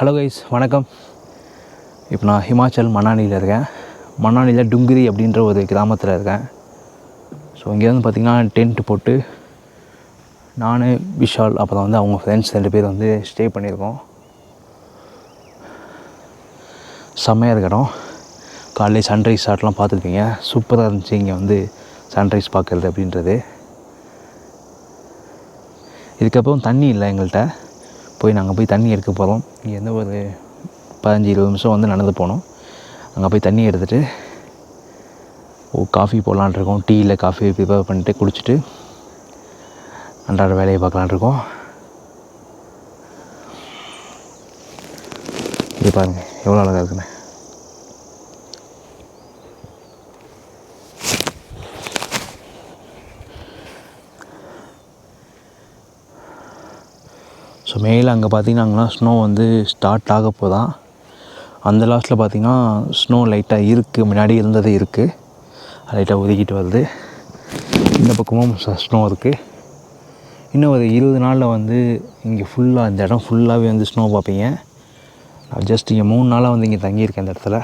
Hello guys வணக்கம். இப்போ நான் ஹிமாச்சல் மணாலியில் இருக்கேன். மணாலியில் டுங்கிரி அப்படின்ற ஒரு கிராமத்தில் இருக்கேன். ஸோ இங்கேருந்து பார்த்திங்கன்னா டென்ட் போட்டு நான் விஷால் அப்புறம் வந்து அவங்க ஃப்ரெண்ட்ஸ் ரெண்டு பேர் வந்து ஸ்டே பண்ணியிருக்கோம். செம்மையாக இருக்கட்டும் காலையில் சன்ரைஸ் ஷாட்லாம் பார்த்துருப்பீங்க. சூப்பராக இருந்துச்சு இங்கே வந்து சன்ரைஸ் பார்க்குறது அப்படின்றது. இதுக்கப்புறம் தண்ணி இல்லை எங்கள்கிட்ட போய் நாங்கள் போய் தண்ணி எடுக்க போகிறோம் இங்கேருந்து ஒரு பதினஞ்சு இருபது நிமிஷம் வந்து நடந்து போனோம். அங்கே போய் தண்ணி எடுத்துகிட்டு ஓ காஃபி போடலான் இருக்கோம். காஃபி ப்ரிப்பேர் பண்ணிட்டு குடிச்சிட்டு அன்றாட வேலையை பார்க்கலான் இருக்கோம். இது பாருங்கள் எவ்வளோ அழகாக இருக்குன்னு. மேலே அங்கே பார்த்தீங்கன்னா ஸ்னோ வந்து ஸ்டார்ட் ஆக போதான் அந்த லாஸ்ட்டில் பார்த்தீங்கன்னா ஸ்னோ லைட்டாக இருக்குது முன்னாடி இருந்தது இருக்குது லைட்டாக ஒதுக்கிட்டு வருது. இந்த பக்கமும் ஸ்னோ இருக்குது இன்னும் ஒரு இருபது நாளில் வந்து இங்கே ஃபுல்லாக இந்த இடம் ஃபுல்லாகவே வந்து ஸ்னோ பார்ப்பீங்க. நான் ஜஸ்ட் இங்கே மூணு நாளாக வந்து இங்கே தங்கியிருக்கேன் இந்த இடத்துல.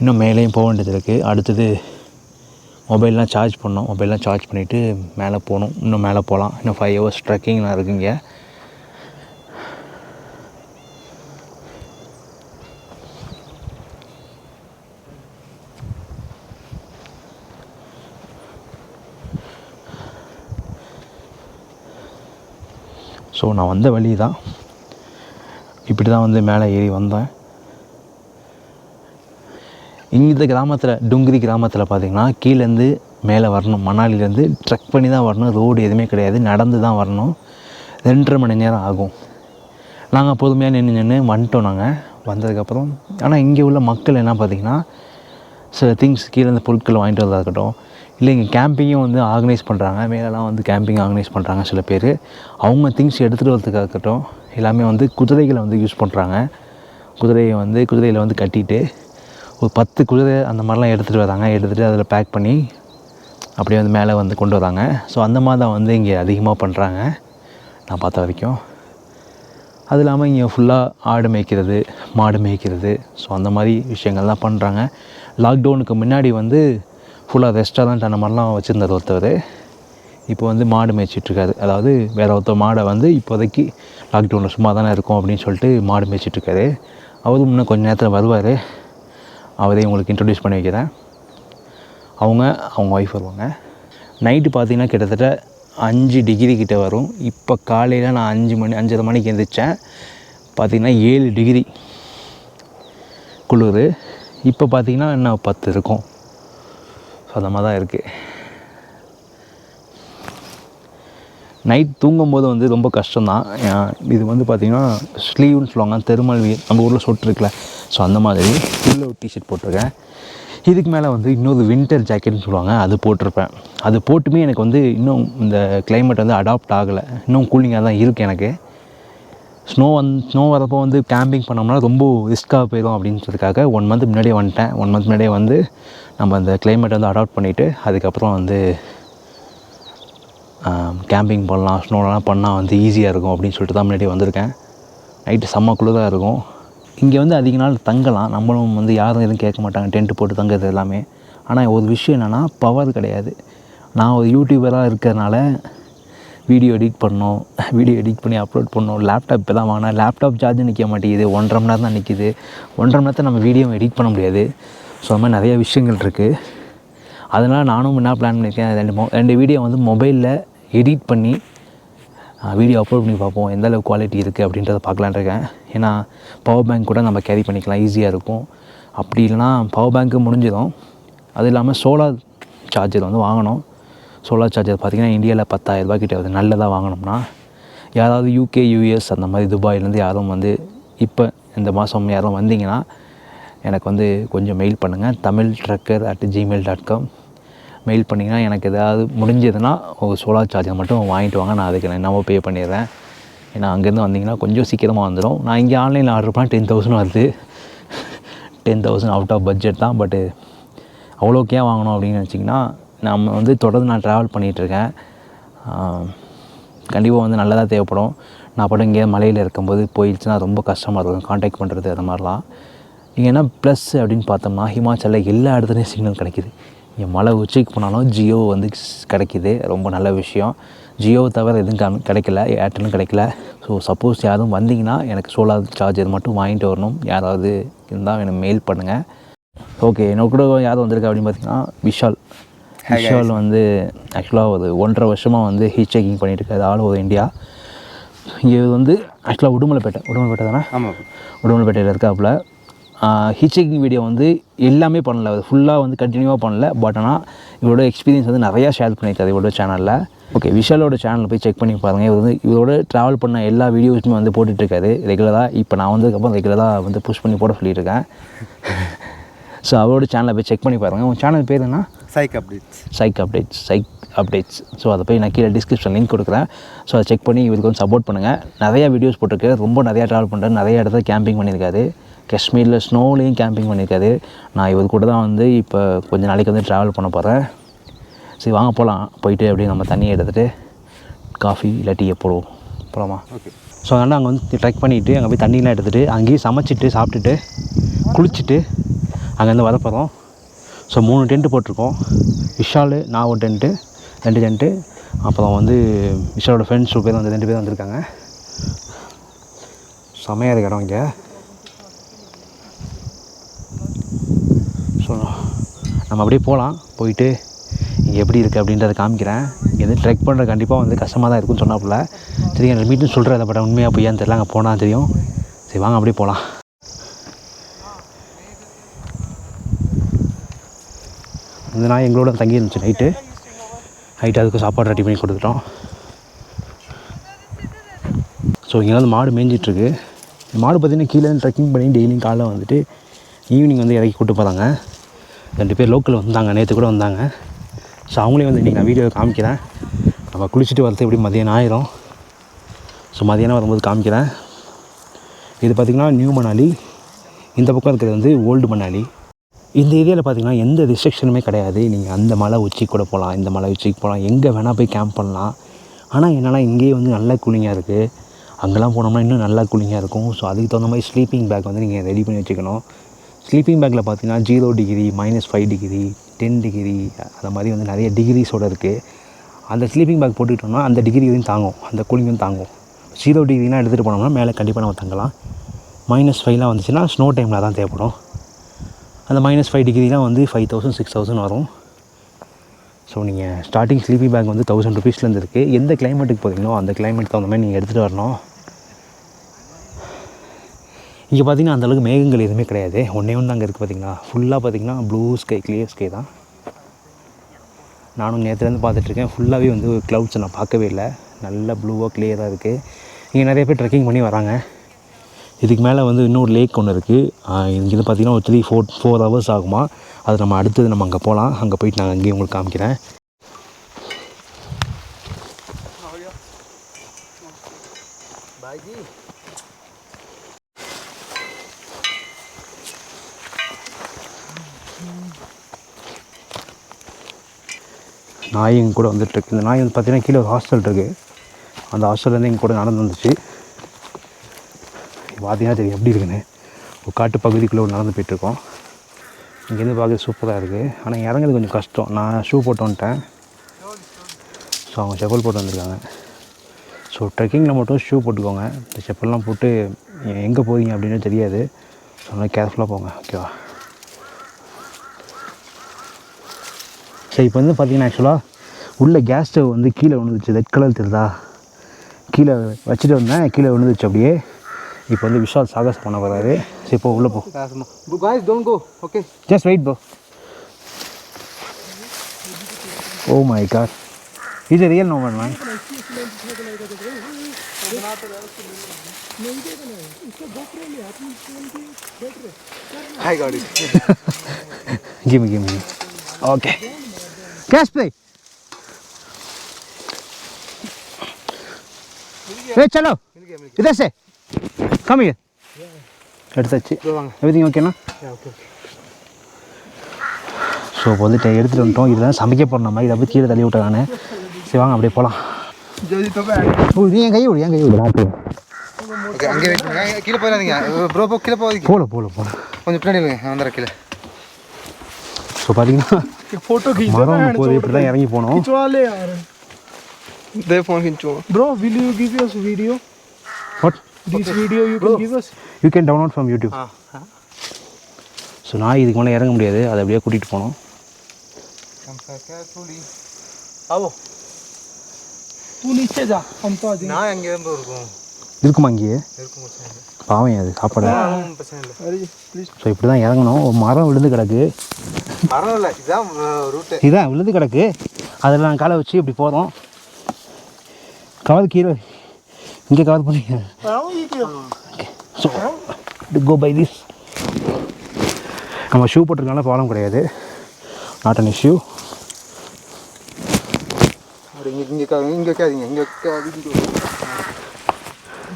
இன்னும் மேலேயும் போக வேண்டியது இருக்குது அடுத்தது மொபைல்லாம் சார்ஜ் பண்ணோம். மொபைல்லாம் சார்ஜ் பண்ணிவிட்டு மேலே போகணும். இன்னும் மேலே போகலாம். இன்னும் ஃபைவ் ஹவர்ஸ் ட்ரெக்கிங்லாம் இருக்குங்க ஸோ நான் வந்த வழி தான் இப்படி தான் வந்து மேலே ஏறி வந்தேன். இந்த கிராமத்தில் டுங்கிரி கிராமத்தில் பார்த்தீங்கன்னா கீழேருந்து மேலே வரணும். மணாலிலேருந்து ட்ரெக் பண்ணி தான் வரணும். ரோடு எதுவுமே கிடையாது. நடந்து தான் வரணும். ரெண்டரை மணி நேரம் ஆகும். நாங்கள் பொறுமையாக நின்று நின்று வந்துட்டோம் நாங்கள் வந்ததுக்கப்புறம் ஆனால் இங்கே உள்ள மக்கள் என்ன பார்த்திங்கன்னா சில திங்ஸ் கீழே இந்த பொருட்கள் வாங்கிட்டு வரதா இருக்கட்டும். இல்லை இங்கே கேம்பிங்கும் வந்து ஆர்கனைஸ் பண்ணுறாங்க மேலெலாம் வந்து கேம்பிங் ஆர்கனைஸ் பண்ணுறாங்க சில பேர். அவங்க திங்ஸ் எடுத்துகிட்டு வரதுக்காக இருக்கட்டும் எல்லாமே வந்து குதிரைகளை வந்து யூஸ் பண்ணுறாங்க குதிரையை வந்து குதிரையில் வந்து கட்டிட்டு ஒரு பத்து குதிரை அந்த மாதிரிலாம் எடுத்துகிட்டு வராங்க. எடுத்துகிட்டு அதில் பேக் பண்ணி அப்படியே வந்து மேலே வந்து கொண்டு வராங்க. ஸோ அந்த மாதிரி தான் வந்து இங்கே அதிகமாக பண்ணுறாங்க நான் பார்த்த வரைக்கும். அது இல்லாமல் இங்கே ஃபுல்லாக ஆடு மேய்க்கிறது மாடு மேய்க்கிறது. ஸோ அந்த மாதிரி விஷயங்கள்லாம் பண்ணுறாங்க லாக்டவுனுக்கு முன்னாடி வந்து ஃபுல்லாக ரெஸ்டாரண்ட் அந்த மாதிரிலாம் வச்சுருந்தார் ஒருத்தர் இப்போ வந்து மாடு மேய்ச்சிட்ருக்காரு. அதாவது வேறு ஒருத்தர் மாடை வந்து இப்போதைக்கு லாக்டவுனில் சும்மா தானே இருக்கும் அப்படின்னு சொல்லிட்டு மாடு மேய்ச்சிட்ருக்காரு. அவரும் இன்னும் கொஞ்சம் நேரத்தில் வருவார். அவரே உங்களுக்கு இன்ட்ரடியூஸ் பண்ணி வைக்கிறேன். அவங்க அவங்க ஒய்ஃப் வருவாங்க. நைட்டு பார்த்தீங்கன்னா கிட்டத்தட்ட அஞ்சு டிகிரி கிட்ட வரும். இப்போ காலையில் நான் அஞ்சு மணி அஞ்சரை மணிக்கு எழுந்திரிச்சேன் பார்த்தீங்கன்னா ஏழு டிகிரி குளிர். இப்போ பார்த்தீங்கன்னா இன்னும் பத்து இருக்கும். ஸோ அந்த மாதிரி தான் இருக்குது நைட் தூங்கும்போது வந்து ரொம்ப கஷ்டம்தான். இது வந்து பார்த்திங்கன்னா ஸ்லீவ்னு சொல்லுவாங்க தெருமல் வீர் நம்ம ஊரில் சொட்டு இருக்குல்ல. ஸோ அந்த மாதிரி உள்ள ஒரு டிஷர்ட் போட்டிருக்கேன். இதுக்கு மேலே வந்து இன்னொரு வின்டர் ஜாக்கெட்னு சொல்லுவாங்க அது போட்டிருப்பேன். அது போட்டுமே எனக்கு வந்து இன்னும் இந்த கிளைமேட் வந்து அடாப்ட் ஆகலை. இன்னும் கூலிங்காக தான் இருக்குது எனக்கு. ஸ்னோ வந் ஸ்னோ வரப்போ வந்து கேம்பிங் பண்ணோம்னா ரொம்ப ரிஸ்க்காக போயிடும் அப்படின்றதுக்காக ஒன் மந்த் முன்னாடியே வந்துட்டேன். ஒன் மந்த் முன்னாடியே வந்து நம்ம அந்த கிளைமேட் வந்து அடாப்ட் பண்ணிவிட்டு அதுக்கப்புறம் வந்து கேம்பிங் பண்ணலாம் ஸ்னோலாம் பண்ணால் வந்து ஈஸியாக இருக்கும் அப்படின்னு சொல்லிட்டு தான் முன்னாடி வந்திருக்கேன். நைட்டு செம்ம குளிராக இருக்கும். இங்கே வந்து அதிக நாள் தங்கலாம். நம்மளும் வந்து யாரும் எதுவும் கேட்க மாட்டாங்க. டென்ட்டு போட்டு தங்குறது எல்லாமே. ஆனால் ஒரு விஷயம் என்னென்னா பவர் கிடையாது. நான் ஒரு யூடியூபராக இருக்கிறதுனால வீடியோ எடிட் பண்ணோம் வீடியோ எடிட் பண்ணி அப்லோட் பண்ணோம். லேப்டாப் இப்போ தான் வாங்கினேன். லேப்டாப் சார்ஜ் நிற்க மாட்டேங்குது. ஒன்றரை மணி நேரம் தான் நிற்கிது ஒன்றரை மணி நேரத்தை நம்ம வீடியோ எடிட் பண்ண முடியாது. ஸோ அது மாதிரி நிறைய விஷயங்கள் இருக்குது அதனால் நானும் என்ன பிளான் பண்ணியிருக்கேன். ரெண்டு மொ ரெண்டு வீடியோ வந்து மொபைலில் எடிட் பண்ணி வீடியோ அப்லோட் பண்ணி பார்ப்போம். எந்த அளவுக்கு குவாலிட்டி இருக்குது அப்படின்றத பார்க்கலான்னு இருக்கேன். ஏன்னா பவர் பேங்க் கூட நம்ம கேரி பண்ணிக்கலாம். ஈஸியாக இருக்கும். அப்படி இல்லைனா பவர் பேங்க்கு முடிஞ்சிடும். அது இல்லாமல் சோலார் சார்ஜர் வந்து வாங்கணும். சோலார் சார்ஜர் பார்த்திங்கன்னா இந்தியாவில் பத்தாயிரரூபா கிட்டே வருது. நல்லதாக வாங்கினோம்னா யாராவது யூகே யூஎஸ் அந்த மாதிரி துபாயிலேருந்து யாரும் வந்து இப்போ இந்த மாதம் யாரும் வந்தீங்கன்னா எனக்கு வந்து கொஞ்சம் மெயில் பண்ணுங்கள் Tamil trekker at Gmail dot com mail பண்ணிங்கன்னா எனக்கு ஏதாவது முடிஞ்சதுன்னா ஒரு சோலார் சார்ஜர் மட்டும் வாங்கிட்டு வாங்க. நான் அதுக்கு என்னவோ பே பண்ணிடுறேன். ஏன்னா அங்கேருந்து வந்தீங்கன்னா கொஞ்சம் சீக்கிரமாக வந்துடும் நான் இங்கே ஆன்லைனில் ஆர்டர் பண்ணால் டென் தௌசண்ட் வருது. Ten thousand out of budget தான். பட்டு அவ்வளோக்கு ஏன் வாங்கணும் அப்படின்னு நினச்சிங்கன்னா நம்ம வந்து தொடர்ந்து நான் ட்ராவல் பண்ணிகிட்ருக்கேன். கண்டிப்பாக வந்து நல்லதாக தேவைப்படும். நான் படம் இங்கே மலையில் இருக்கும்போது போயிடுச்சுன்னா ரொம்ப கஷ்டமாக இருக்கும். காண்டாக்ட் பண்ணுறது அந்த மாதிரிலாம். இங்கே என்ன ப்ளஸ் அப்படின்னு பார்த்தோம்னா ஹிமாச்சலில் எல்லா இடத்துலையும் சிக்னல் கிடைக்கிது. இங்கே மலை உச்சிக்கு போனாலும் ஜியோ வந்து கிடைக்கிது. ரொம்ப நல்ல விஷயம். ஜியோ தவிர எதுவும் கம் கிடைக்கல. ஏர்டெல்லும் கிடைக்கல. ஸோ சப்போஸ் யாரும் வந்தீங்கன்னா எனக்கு சோலார் சார்ஜர் மட்டும் வாங்கிட்டு வரணும். யாராவது இருந்தால் எனக்கு மெயில் பண்ணுங்கள் ஓகே என்னோட கூட யார் வந்திருக்கா அப்படின்னு பார்த்தீங்கன்னா விஷால். விஷால் வந்து ஆக்சுவலாக ஒரு ஒன்றரை வருஷமாக வந்து ஹீட் செக்கிங் பண்ணிட்டு இருக்காரு ஆல் ஓவர் இந்தியா. இங்கே வந்து ஆக்சுவலாக உடுமலைப்பேட்டை உடுமலைப்பேட்டை தானே? ஆமாம் உடுமலைப்பேட்டையில் இருக்காப்புல. ஹிட் செக்கிங் வீடியோ வந்து எல்லாமே பண்ணல. ஃபுல்லாக வந்து கண்டினியூவாக பண்ணல. பட் ஆனால் இவரோட எக்ஸ்பீரியன்ஸ் வந்து நிறையா ஷேர் பண்ணியிருக்காரு இவரோட சேனலில் ஓகே விஷாலோட சேனலில் போய் செக் பண்ணி பாருங்கள் இவர் வந்து இவரோட ட்ராவல் பண்ண எல்லா வீடியோஸுமே வந்து போட்டுட்ருக்காரு ரெகுலராக இப்போ நான் வந்ததுக்கப்புறம் ரெகுலராக வந்து புஷ் பண்ணி போட சொல்லியிருக்கேன் ஸோ அவரோட சேனலை போய் செக் பண்ணி பாருங்கள் உங்கள் சேனல் பேர் என்ன? Psych updates psych updates psych updates so அதை போய் நான் கீழே டிஸ்கிரிப்ஷன் லிங்க் கொடுக்குறேன். ஸோ அதை செக் பண்ணி இவருக்கு வந்து சப்போர்ட் பண்ணுங்கள் நிறையா வீடியோஸ் போட்டிருக்கு. ரொம்ப நிறையா ட்ராவல் பண்ணுறாரு நிறைய இடத்துல கேம்பிங் பண்ணியிருக்காரு. காஷ்மீரில் ஸ்னோலையும் கேம்பிங் பண்ணியிருக்காரு. நான் இவர் கூட தான் வந்து இப்போ கொஞ்ச நாளைக்கு வந்து ட்ராவல் பண்ண போகிறேன் சரி வாங்க போகலாம் போயிட்டு அப்படியே நம்ம தண்ணியை எடுத்துகிட்டு காஃபி இல்லை டீயை போடுவோம். போகலாமா ஓகே ஸோ அதனால் அங்கே வந்து ட்ரெக் பண்ணிவிட்டு அங்கே போய் தண்ணியெலாம் எடுத்துகிட்டு அங்கேயே சமைச்சிட்டு சாப்பிட்டுட்டு குளிச்சுட்டு அங்கேருந்து வரப்போகிறோம் ஸோ மூணு டென்ட்டு போட்டிருக்கோம். விஷால் நான் ஒரு டென்ட்டு ரெண்டு டென்ட்டு அப்புறம் வந்து விஷாலோட ஃப்ரெண்ட்ஸ் பேர் வந்து ரெண்டு பேர் வந்திருக்காங்க. செமையாக இருக்கு இடம் இங்கே. ஸோ நம்ம அப்படியே போகலாம் போயிட்டு இங்கே எப்படி இருக்குது அப்படின்றத காமிக்கிறேன். எது ட்ரெக் பண்ணுற கண்டிப்பாக வந்து கஷ்டமாக தான் இருக்கும்னு சொன்னாப்புல. சரி எனக்கு மீட்டும் அதை பட் உண்மையாக பொய்யான்னு தெரியல. அங்கே போனால் தெரியும். சரி வாங்க அப்படியே போகலாம் இந்த நாய் எங்களோட தங்கி இருந்துச்சு நைட்டு. நைட்டு அதுக்கு சாப்பாடு ரெடி பண்ணி கொடுத்துட்டோம். ஸோ இங்கே வந்து மாடு மேய்ஞ்சிட்ருக்கு. மாடு பார்த்திங்கன்னா கீழே ட்ரெக்கிங் பண்ணி டெய்லியும் காலைல வந்துட்டு ஈவினிங் வந்து இறக்கி கூட்டு போகிறாங்க ரெண்டு பேர் லோக்கல் வந்தாங்க. நேற்று கூட வந்தாங்க. ஸோ அவங்களே வந்து இன்றைக்கி நான் வீடியோ காமிக்கிறேன். நம்ம குளிச்சுட்டு வரது எப்படி மதியானம் ஆயிரும்? ஸோ மதியானம் வரும்போது காமிக்கிறேன். இது பார்த்திங்கன்னா நியூ மணாலி. இந்த பக்கம் இருக்கிறது வந்து ஓல்டு மணாலி. இந்த ஏரியாவில் பார்த்தீங்கன்னா எந்த ரிஸ்ட்ரிக்ஷனுமே கிடையாது. நீங்கள் அந்த மலை உச்சிக்கு கூட போகலாம் இந்த மலை உச்சிக்கு போகலாம் எங்கே வேணால் போய் கேம்ப் பண்ணலாம். ஆனால் என்னென்னா இங்கேயே வந்து நல்ல கூலிங்காக இருக்குது அங்கெல்லாம் போனோம்னா இன்னும் நல்லா கூலிங்காக இருக்கும். ஸோ அதுக்கு தகுந்த மாதிரி ஸ்லீப்பிங் பேக் வந்து நீங்கள் ரெடி பண்ணி வச்சுக்கணும். ஸ்லீப்பிங் பேக்கில் பார்த்தீங்கன்னா zero degree minus five degree ten degree அந்த மாதிரி வந்து நிறைய டிகிரிஸோடு இருக்குது அந்த ஸ்லீப்பிங் பேக் போட்டுக்கிட்டோம்னா அந்த டிகிரி இதையும் தாங்கும். அந்த கூலிங் வந்து தாங்கும். ஜீரோ டிகிரிலாம் எடுத்துகிட்டு போனோம்னா மேலே கண்டிப்பாக நம்ம தங்கலாம். மைனஸ் ஃபைவ்லாம் வந்துச்சுன்னா ஸ்னோ டைமில் தான் தேவைப்படும். அந்த மைனஸ் ஃபைவ் டிகிரிலாம் வந்து ஃபைவ் தௌசண்ட் சிக்ஸ் தௌசண்ட் வரும். ஸோ நீங்கள் ஸ்டார்டிங் ஸ்லீப்பிங் பேக் வந்து தௌசண்ட் ருபீஸ்லேருந்து இருக்குது எந்த கிளைமேட்டுக்கு போகிறீங்களோ அந்த கிளைமேட் தகுந்த மாதிரி நீங்கள் எடுத்துகிட்டு வரணும். இங்கே பார்த்தீங்கன்னா அந்தளவுக்கு மேகங்கள் எதுவுமே கிடையாது. ஒன்றே ஒன்று அங்கே இருக்குது பார்த்தீங்களா ஃபுல்லாக பார்த்தீங்கன்னா ப்ளூ ஸ்கை கிளியர் ஸ்கை தான். நானும் நேற்றுலேருந்து பார்த்துட்ருக்கேன் ஃபுல்லாகவே வந்து க்ளவுட்ஸ் நான் பார்க்கவே இல்லை. நல்ல ப்ளூவாக கிளியராக இருக்குது இங்கே நிறைய பேர் ட்ரெக்கிங் பண்ணி வராங்க. இதுக்கு மேலே வந்து இன்னொரு லேக் ஒன்று இருக்குது. இங்கேருந்து பார்த்தீங்கன்னா ஒரு த்ரீ ஃபோர் ஃபோர் ஹவர்ஸ் ஆகுமா? அது நம்ம அடுத்தது நம்ம அங்கே போகலாம். அங்கே போயிட்டு நான் அங்கேயும் உங்களுக்கு காமிக்கிறேன். நாய் எங்க கூட வந்துட்டுருக்கு இந்த நாய் வந்து பார்த்தீங்கன்னா கீழே ஒரு ஹாஸ்டல் இருக்குது அந்த ஹாஸ்டல்லேருந்து எங்க கூட நடந்து வந்துச்சு. பார்த்தீங்கன்னா தெரியும் எப்படி இருக்குன்னு? ஒரு காட்டு பகுதிக்குள்ளே நடந்து போயிட்டுருக்கோம். இங்கேருந்து பார்க்க சூப்பராக இருக்குது ஆனால் இறங்குறது கொஞ்சம் கஷ்டம். நான் ஷூ போட்டு வந்துட்டேன். ஸோ அவங்க செப்பல் போட்டு வந்திருக்காங்க. ஸோ ட்ரெக்கிங்கில் மட்டும் ஷூ போட்டுக்கோங்க. இந்த செப்பல்லாம் போட்டு எங்கே போகிறீங்க அப்படின்னு தெரியாது. ஸோ அதனால் கேர்ஃபுல்லாக போங்க. ஓகேவா சரி இப்போ வந்து பார்த்தீங்கன்னா ஆக்சுவலாக உள்ளே கேஸ் ஸ்டவ் வந்து கீழே விழுந்துச்சு ரெட் கலர் தெரியுதா? கீழே வச்சுட்டு வந்தேன். கீழே விழுந்துச்சு அப்படியே. இப்போ வந்து விஷால் சாகஸ் பண்ண போகிறாரு சரி இப்போ உள்ளே போ guys don't go okay just wait bro oh my god இது real no man I got it give me give me okay gas play ए चलो मिल गया मिल इधर से காமிங்க எடுத்தாச்சு. எவ்ரிதிங் ஓகேண்ணா ஸோ இப்போ வந்துட்டு எடுத்துகிட்டு வந்துட்டோம். இதுதான் சமைக்க போகிற நம்ம. இதை போய் கீழே தள்ளி விட்டேன் நான். சரி வாங்க அப்படியே போகலாம் ஓ இது என் கையை விடு என் கையை விடு. நான் ப்ரோ போ கீழே போகாதீங்க. போகல போகல போகல கொஞ்சம் கீழே. ஸோ ஃபோட்டோ மரம் போது இப்படி தான் இறங்கி போனோம். இதே phone கிச்சுவோம் bro will you give video this video you can give us? you can download from youtube. Ah, ah. So நான் இதுக்கு மேலே இறங்க முடியாது. அதை அப்படியே கூட்டிகிட்டு போனோம் இருக்குமா. அங்கேயே பாவம் அது சாப்பாடு. ஸோ இப்படி தான் இறங்கணும். மரம் விழுந்து கிடக்கு. மரம் இல்லை இதுதான் ரூட்டு இதான் விழுந்து கிடக்கு. அதில் நான் காலை வச்சு இப்படி போகிறோம். கால் கீழே இங்கே கவர் பண்ணிக்க ஸோ கோ பை திஸ் நம்ம ஷூ போட்டிருக்கனால ப்ராப்ளம் கிடையாது. நாட் அன் இஷ்யூ இங்கே இங்கே கேதிங்க இங்கே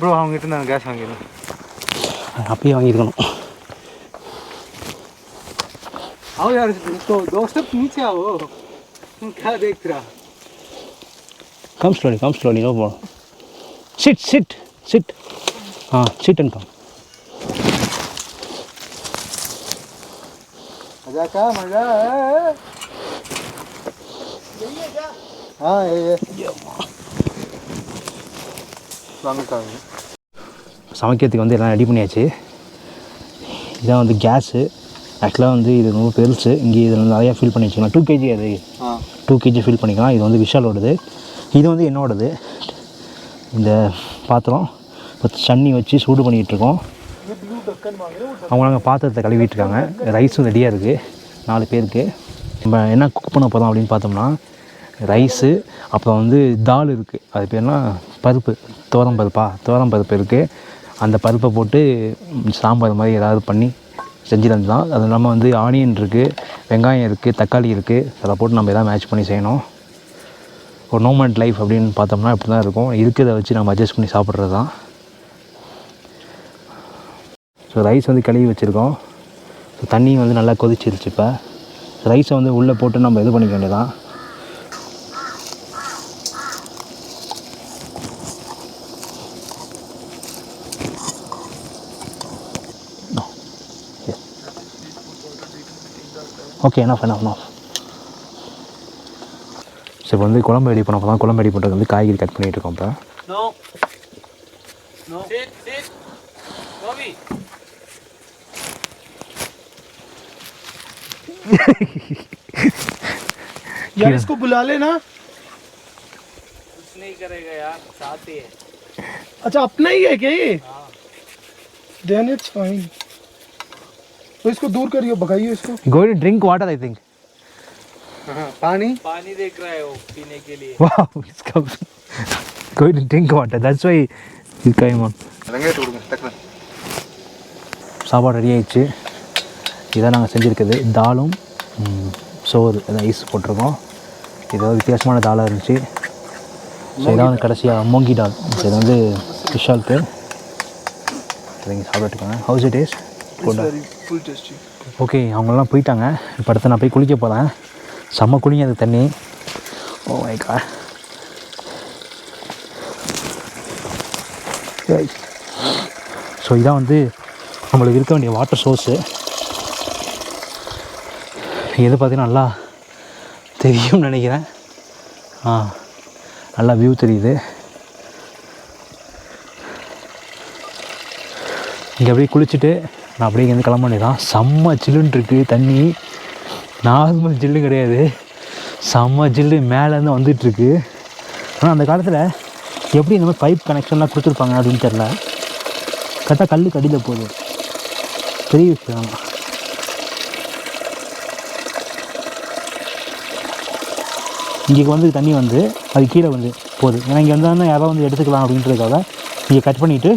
ப்ரோ அவங்ககிட்ட நான் கேஸ் வாங்கிடுவேன் அப்பயே வாங்கியிருக்கணும். ಅವು ಯಾರು ದೋಸ್ತ ನೀಚೆ ಅವು ಕಾದೇಕ್ತಿರಾ come slowly come slowly sit sit sit ah sit and come அதாக்கா மழை ஆ சமைக்கிறதுக்கு வந்து எல்லாம் ரெடி பண்ணியாச்சு. இதான் வந்து கேஸு ஆக்சுவலாக வந்து இது ரொம்ப பெருசு இங்கே இதில் நிறையா ஃபில் பண்ணி வச்சுக்கலாம். டூ கேஜி அது. டூ கேஜி ஃபில் பண்ணிக்கலாம். இது வந்து விஷாலோடது. இது வந்து என்னோடது. இந்த பாத்திரம் இப்போ சன்னி வச்சு சூடு பண்ணிகிட்ருக்கோம். அவங்க நாங்கள் பாத்திரத்தை கழுவிட்டுருக்காங்க ரைஸும் ரெடியாக இருக்குது நாலு பேருக்கு. நம்ம என்ன குக் பண்ண போகிறோம் அப்படின்னு பார்த்தோம்னா ரைஸு அப்புறம் வந்து தால் இருக்குது அது பேர்னா பருப்பு துவரம் பருப்பா? துவரம் பருப்பு இருக்குது அந்த பருப்பை போட்டு சாம்பார் மாதிரி ஏதாவது பண்ணி செஞ்சு தந்துடலாம் அது இல்லாமல் வந்து ஆனியன் இருக்குது வெங்காயம் இருக்குது தக்காளி இருக்குது அதை போட்டு நம்ம எதாவது மேட்ச் பண்ணி செய்யணும். ஒரு நோமண்ட் லைஃப் அப்படின்னு பார்த்தோம்னா இப்படி தான் இருக்கும். இருக்கிறத வச்சு நம்ம அட்ஜஸ்ட் பண்ணி சாப்பிட்றது தான் ஸோ ரைஸ் வந்து கழுவி வச்சுருக்கோம். ஸோ தண்ணி வந்து நல்லா கொதிச்சிருச்சு இப்போ. ரைஸை வந்து உள்ளே போட்டு நம்ம இது பண்ணிக்க வேண்டியதான் ஓகே என்ன ஃபைன் ஆஃப் இப்போ வந்து குழம்பு ரெடி பண்ண தான் குழம்பு ரெடி பண்ணுறது வந்து காய்கறி கட் பண்ணிகிட்டு இருக்கோம் இப்போ No. No. Sit, sit. Bobby. यार इसको बुला लेना कुछ नहीं करेगा यार साथ ही है अच्छा अपना ही है क्या ये देन इट्स फाइन तो इसको दूर करिए भगाइए इसको going drink water I think हाँ पानी पानी देख रहा है वो पीने के लिए wow it's coming going to drink water that's why it came on வெங்காயத்தை கொடுங்க டக்குனு சாப்பாடு ரெடி ஆயிடுச்சு இதான் நாங்கள் செஞ்சுருக்குது தாலும் ம், சோறு ரைஸ் போட்டிருக்கோம் இது ஒரு வித்தியாசமான தாலாக இருந்துச்சு ஸோ இதான் வந்து கடைசியாக மோங்கி டால் இது வந்து விஷாலுக்கு நீங்கள் சாப்பிட்டுருக்காங்க how's it is good full tasty okay அவங்கெல்லாம் போயிட்டாங்க இப்போ அடுத்து நான் போய் குளிக்க போகிறேன் செம்ம குளிங்க அது தண்ணி. ஓ மை கா ஸோ இதான் வந்து நம்மளுக்கு இருக்க வேண்டிய வாட்டர் சோர்ஸு எது பார்த்தீங்கன்னா நல்லா தெரியும்னு நினைக்கிறேன். ஆ நல்லா வியூ தெரியுது. இங்கே அப்படியே குளிச்சுட்டு நான் அப்படியே இங்கேருந்து கிளம்ப வேண்டியதான் செம்ம சில்லுன்னு இருக்குது தண்ணி. நார்மல் ஜில்லு கிடையாது. செம்ம ஜில்லு மேலேருந்து வந்துட்டுருக்கு. ஆனால் அந்த காலத்தில் எப்படி இந்த மாதிரி பைப் கனெக்ஷன்லாம் கொடுத்துருப்பாங்க அப்படின்னு தெரில கரெக்டாக கல் கடியில் போகுது. பெரிய விஷயம் இங்கே வந்து தண்ணி வந்து அது கீழே வந்து போகுது. ஏன்னா இங்கே வந்தால் யாராவது வந்து எடுத்துக்கலாம் அப்படின்றதுக்காக இங்கே கட் பண்ணிவிட்டு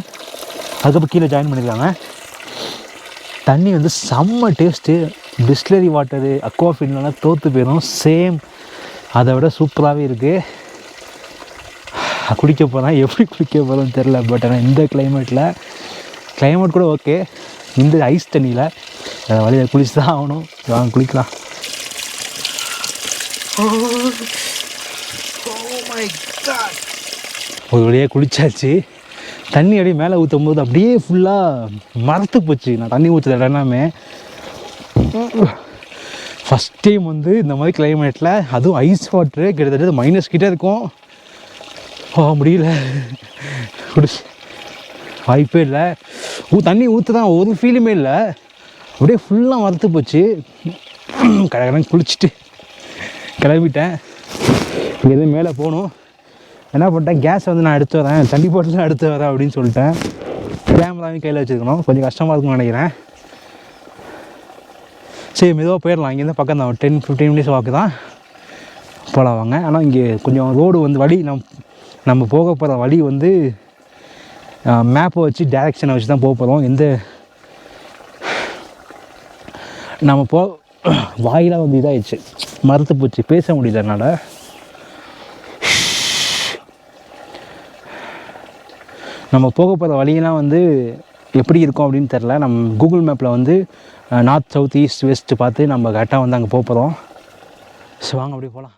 அதுக்கப்புறம் கீழே ஜாயின் பண்ணியிருக்காங்க தண்ணி வந்து செம்ம டேஸ்ட்டு பிஸ்லரி வாட்டரு அக்வா தோற்று போயிடும். சேம் அதை விட சூப்பராகவே இருக்குது குளிக்க போகிறேன் எப்படி குளிக்க போகிறோன்னு தெரில பட் ஆனால் இந்த கிளைமேட்டில் கிளைமேட் கூட ஓகே இந்த ஐஸ் தண்ணியில் வழியில் குளிச்சு தான் ஆகணும். வாங்க குளிக்கலாம். ஒரு வழியாக குளிச்சாச்சு. தண்ணி அப்படியே மேலே ஊற்றும் போது அப்படியே ஃபுல்லாக மரத்து போச்சு. நான் தண்ணி ஊற்றுறது இடம் எல்லாமே. ஃபஸ்ட் டைம் வந்து இந்த மாதிரி கிளைமேட்டில் அதுவும் ஐஸ் வாட்ரு கிட்டத்தட்ட மைனஸ் கிட்டே இருக்கும். போக முடியல. குடிச்சு வாய்ப்பே இல்லை. ஊ தண்ணி ஊற்று தான் ஒரு ஃபீலுமே இல்லை. அப்படியே ஃபுல்லாக மறுத்து போச்சு. கடகடன் குளிச்சுட்டு கிளம்பிட்டேன். எதுவும் மேலே போகணும். என்ன பண்ணிட்டேன் கேஸ் வந்து நான் எடுத்து வரேன். தண்ணி போட்டு எடுத்து வரேன் அப்படின்னு சொல்லிட்டேன். கேமராவையும் கையில் வச்சுருக்கணும். கொஞ்சம் கஷ்டமாக இருக்கும்னு நினைக்கிறேன். சரி மெதுவாக போயிடலாம். இங்கேருந்து பக்கம் தான் டென் ஃபிஃப்டீன் மினிட்ஸ் வாக்கு தான். போகலாம் வாங்க. ஆனால் இங்கே கொஞ்சம் ரோடு வந்து வழி நம் நம்ம போக போகிற வழி வந்து மேப்பை வச்சு டேரெக்ஷனை வச்சு தான் போக போகிறோம் எந்த நம்ம போ வாயிலாக வந்து இதாகிடுச்சு மறுத்து போச்சு. பேச முடியல என்னால். நம்ம போக போகிற வழியெல்லாம் வந்து எப்படி இருக்கும் அப்படின்னு தெரில நம்ம கூகுள் மேப்பில் வந்து நார்த் சவுத் ஈஸ்ட் வெஸ்ட் பார்த்து நம்ம கரெக்டாக வந்து அங்கே போக போகிறோம் ஸோ வாங்க அப்படியே போகலாம்